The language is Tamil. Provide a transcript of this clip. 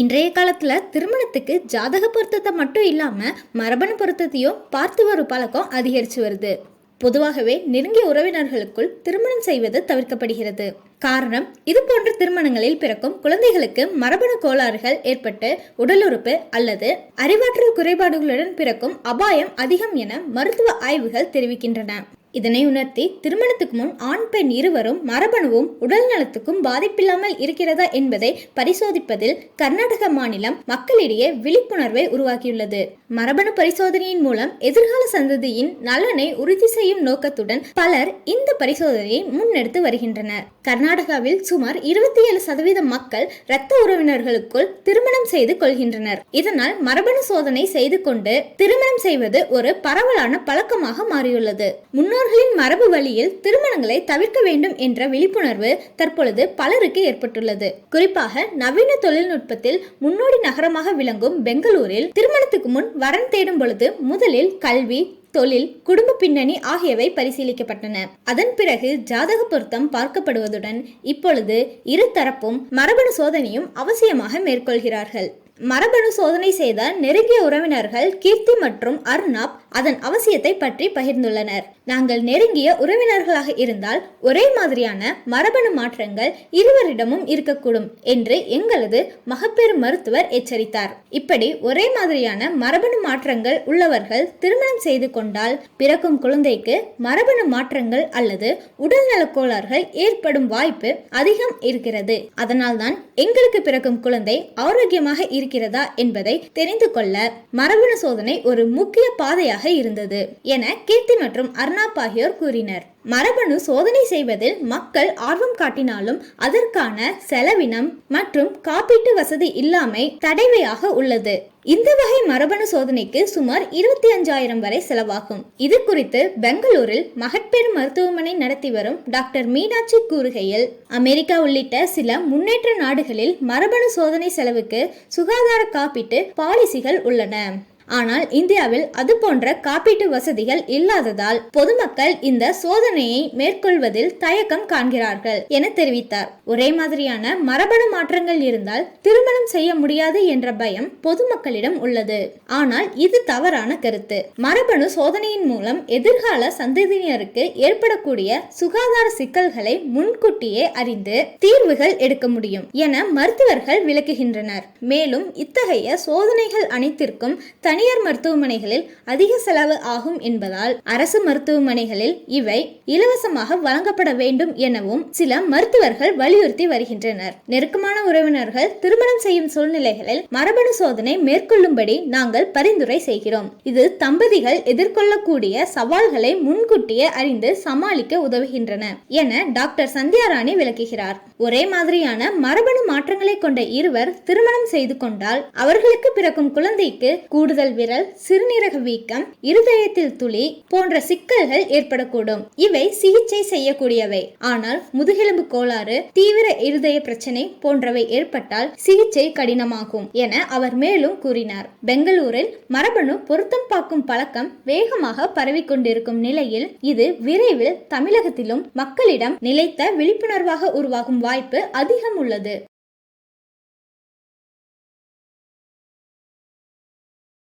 இன்றைய காலத்தில் திருமணத்துக்கு ஜாதக பொருத்தத்தை மட்டும் இல்லாமல் மரபணு பொருத்தத்தையும் பார்த்து வரும் பழக்கம் அதிகரித்து வருது. பொதுவாகவே நெருங்கிய உறவினர்களுக்குள் திருமணம் செய்வது தவிர்க்கப்படுகிறது. காரணம் இது போன்ற திருமணங்களில் பிறக்கும் குழந்தைகளுக்கு மரபணு கோளாறுகள் ஏற்பட்டு உடலுறுப்பு அல்லது அறிவாற்றல் குறைபாடுகளுடன் பிறக்கும் அபாயம் அதிகம் என மருத்துவ ஆய்வுகள் தெரிவிக்கின்றன. இதனை உணர்த்தி திருமணத்துக்கு முன் ஆண் பெண் இருவரும் மரபணுவும் உடல் நலத்துக்கும் பாதிப்பில்லாமல் இருக்கிறதா என்பதை பரிசோதிப்பதில் கர்நாடக மாநிலம் மக்களிடையே விழிப்புணர்வை உருவாக்கியுள்ளது. மரபணு பரிசோதனையின் மூலம் எதிர்கால சந்ததியின் நலனை உறுதி செய்யும் நோக்கத்துடன் பலர் இந்த பரிசோதனையை முன்னெடுத்து வருகின்றனர். கர்நாடகாவில் சுமார் இருபத்தி ஏழு சதவீத மக்கள் இரத்த உறவினர்களுக்குள் திருமணம் செய்து கொள்கின்றனர். இதனால் மரபணு சோதனை செய்து கொண்டு திருமணம் செய்வது ஒரு பரவலான பழக்கமாக மாறியுள்ளது. முன்னோர்களின் மரபு வழியில் திருமணங்களை தவிர்க்க வேண்டும் என்ற விழிப்புணர்வு தற்பொழுது பலருக்கு ஏற்பட்டுள்ளது. குறிப்பாக நவீன தொழில்நுட்பத்தில் முன்னோடி நகரமாக விளங்கும் பெங்களூரில் திருமணத்துக்கு முன் வரன் தேடும் பொழுது முதலில் கல்வி தொழில் குடும்ப பின்னணி ஆகியவை பரிசீலிக்கப்பட்டன. அதன் பிறகு ஜாதக பொருத்தம் பார்க்கப்படுவதுடன் இப்பொழுது இரு தரப்பும் மரபணு சோதனையும் அவசியமாக மேற்கொள்கிறார்கள். மரபணு சோதனை செய்த நெருங்கிய உறவினர்கள் கீர்த்தி மற்றும் அர்ணாப் அதன் அவசியத்தை பற்றி பகிர்ந்துள்ளனர். நாங்கள் நெருங்கிய உறவினர்களாக இருந்தால் ஒரே மாதிரியான மரபணு மாற்றங்கள் இருவரிடமும் இருக்கக்கூடும் என்று எங்களது மகப்பேறு மருத்துவர் எச்சரித்தார். இப்படி ஒரே மாதிரியான மரபணு மாற்றங்கள் உள்ளவர்கள் திருமணம் செய்து கொண்டால் பிறக்கும் குழந்தைக்கு மரபணு மாற்றங்கள் அல்லது உடல்நலக் கோளாறுகள் ஏற்படும் வாய்ப்பு அதிகம் இருக்கிறது. அதனால்தான் எங்களுக்கு பிறக்கும் குழந்தை ஆரோக்கியமாக இருக்கிறதா என்பதை தெரிந்து கொள்ள மரபணு சோதனை ஒரு முக்கிய பாதையாக இருந்தது என கீர்த்தி மற்றும் அர்னாப் ஆகியோர் கூறினர். மரபணு சோதனை செய்வதில் மக்கள் ஆர்வம் காட்டினாலும் அதற்கான செலவினம் மற்றும் காப்பீட்டு வசதி இல்லாமை தடைவையாக உள்ளது. இந்த வகை மரபணு சோதனைக்கு சுமார் இருபத்தி அஞ்சாயிரம் வரை செலவாகும். இது குறித்து பெங்களூரில் மகப்பேறு மருத்துவமனை நடத்தி வரும் டாக்டர் மீனாட்சி கூறுகையில் அமெரிக்கா உள்ளிட்ட சில முன்னேற்ற நாடுகளில் மரபணு சோதனை செலவுக்கு சுகாதார காப்பீட்டு பாலிசிகள் உள்ளன. ஆனால் இந்தியாவில் அது போன்ற காப்பீட்டு வசதிகள் இல்லாததால் பொதுமக்கள் இந்த சோதனையை மேற்கொள்வதில் தயக்கம் காண்கிறார்கள் என தெரிவித்தார். ஒரே மாதிரியான மரபணு மாற்றங்கள் இருந்தால் திருமணம் செய்ய முடியாது என்ற பயம் பொதுமக்களிடம் உள்ளது. ஆனால் இது தவறான கருத்து. மரபணு சோதனையின் மூலம் எதிர்கால சந்ததியினருக்கு ஏற்படக்கூடிய சுகாதார சிக்கல்களை முன்கூட்டியே அறிந்து தீர்வுகள் எடுக்க முடியும் என மருத்துவர்கள் விளக்குகின்றனர். மேலும் இத்தகைய சோதனைகள் அனைத்திற்கும் தனியார் மருத்துவமனைகளில் அதிக செலவு ஆகும் என்பதால் அரசு மருத்துவமனைகளில் இவை இலவசமாக வழங்கப்பட வேண்டும் எனவும் சில மருத்துவர்கள் வலியுறுத்தி வருகின்றனர். நெருக்கமான உறவினர்கள் திருமணம் செய்யும் சூழ்நிலைகளில் மரபணு சோதனை மேற்கொள்ளும்படி நாங்கள் பரிந்துரை செய்கிறோம். இது தம்பதிகள் எதிர்கொள்ளக்கூடிய சவால்களை முன்கூட்டியே அறிந்து சமாளிக்க உதவுகின்றன என டாக்டர் சந்தியாராணி விளக்குகிறார். ஒரே மாதிரியான மரபணு மாற்றங்களை கொண்ட இருவர் திருமணம் செய்து கொண்டால் அவர்களுக்கு பிறக்கும் குழந்தைக்கு கூடுதல் விரல் சிறுநீரக வீக்கம் இருதயத்தில் துளி போன்ற சிக்கல்கள் ஏற்படக்கூடும். இவை சிகிச்சை செய்யக்கூடியவை. ஆனால் முதுகெலும்பு கோளாறு தீவிர இருதய பிரச்சனை போன்றவை ஏற்பட்டால் சிகிச்சை கடினமாகும் என அவர் மேலும் கூறினார். பெங்களூரில் மரபணு பொருத்தம் பார்க்கும் பழக்கம் வேகமாக பரவிக்கொண்டிருக்கும் நிலையில் இது விரைவில் தமிழகத்திலும் மக்களிடம் நிலைத்த விழிப்புணர்வாக உருவாகும் வாய்ப்பு அதிகம் உள்ளது.